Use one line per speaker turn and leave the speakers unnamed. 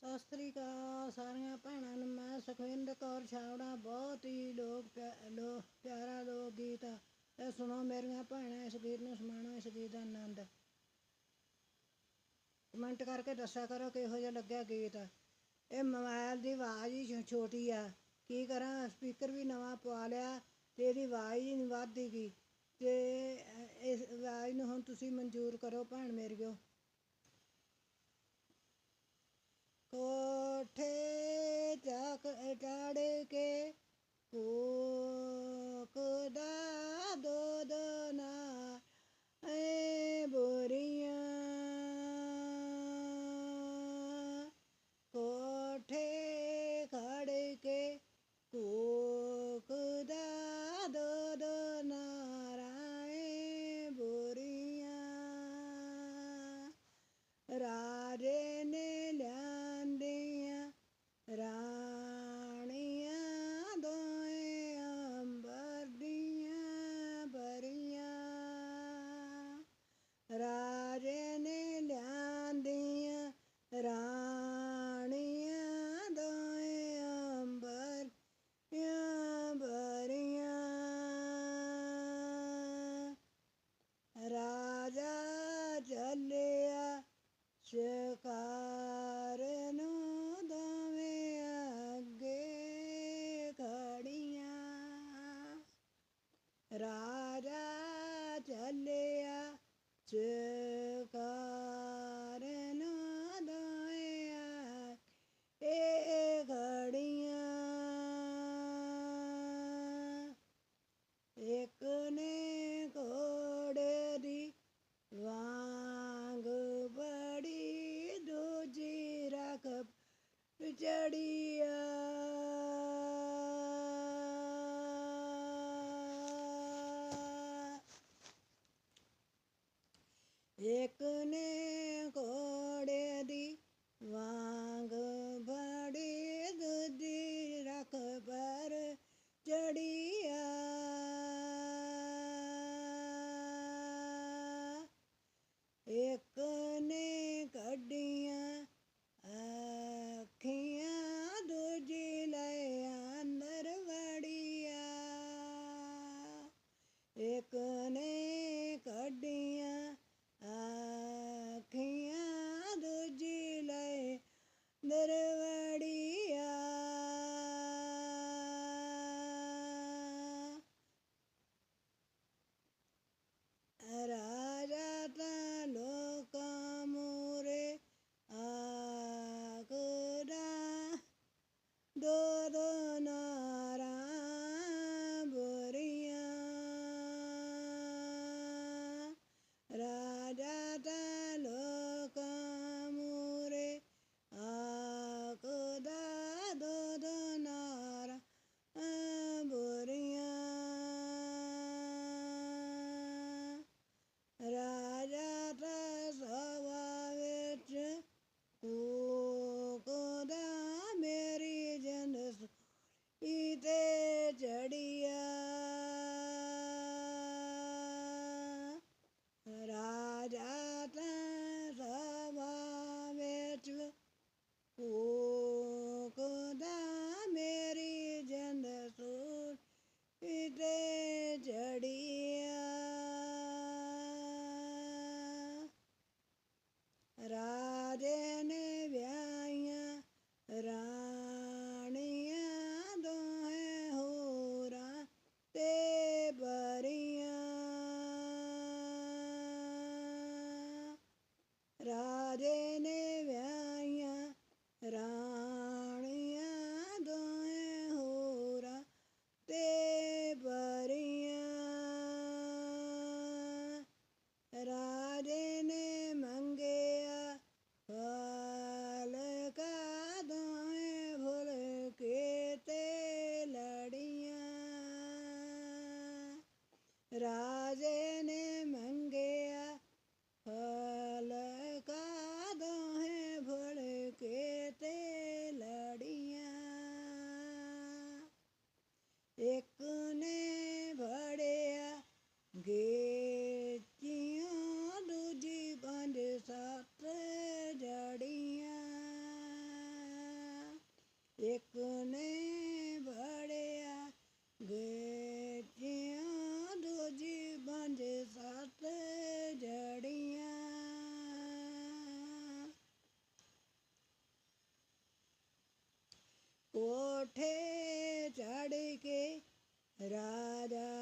ਸਤਿ ਸ੍ਰੀ ਅਕਾਲ ਸਾਰੀਆਂ ਭੈਣਾਂ ਨੂੰ, ਮੈਂ ਸੁਖਵਿੰਦਰ ਕੌਰ ਛਾਵੜਾ ਬਹੁਤ ਹੀ ਲੋਕ ਪਿਆ- ਲੋ- ਪਿਆਰਾ ਲੋਕ ਗੀਤ ਆ। ਇਹ ਸੁਣੋ ਮੇਰੀਆਂ ਭੈਣਾਂ, ਇਸ ਗੀਤ ਨੂੰ ਸਮਾਣੋ ਇਸ ਗੀਤ ਦਾ ਆਨੰਦ। ਕਮੈਂਟ ਕਰਕੇ ਦੱਸਿਆ ਕਰੋ ਕਿਹੋ ਜਿਹਾ ਲੱਗਿਆ ਗੀਤ। ਇਹ ਮੋਬਾਈਲ ਦੀ ਆਵਾਜ਼ ਹੀ ਛੋਟੀ ਆ। ਕੀ ਕਰਾਂ, ਸਪੀਕਰ ਵੀ ਨਵਾਂ ਪਵਾ ਲਿਆ ਤੇ ਇਹਦੀ ਆਵਾਜ਼ ਹੀ ਵੱਧਦੀ ਗਈ। ਤੇ ਇਸ ਆਵਾਜ਼ ਨੂੰ ਹੁਣ ਤੁਸੀਂ ਮਨਜ਼ੂਰ ਕਰੋ ਭੈਣ ਮੇਰੀਓ ਕੋਠੇ ਚੱਕ ਰਾਜੇ ਨੇ ਮੰਗਿਆ ਫਲ ਕਾਦੋਂ ਹੈ ਭੜ ਕੇ ਤੇ ਲੜੀਆਂ। ਇੱਕ ਨੇ ਭੜਿਆ ਗੇਚੀਆਂ, ਦੂਜੀ ਪੰਜ ਸੱਤ ਜੜੀਆਂ। ਇੱਕ ਨੇ ਭੜਿਆ ਗੇ ਕੋਠੇ ਚੜ ਕੇ ਰਾਜਾ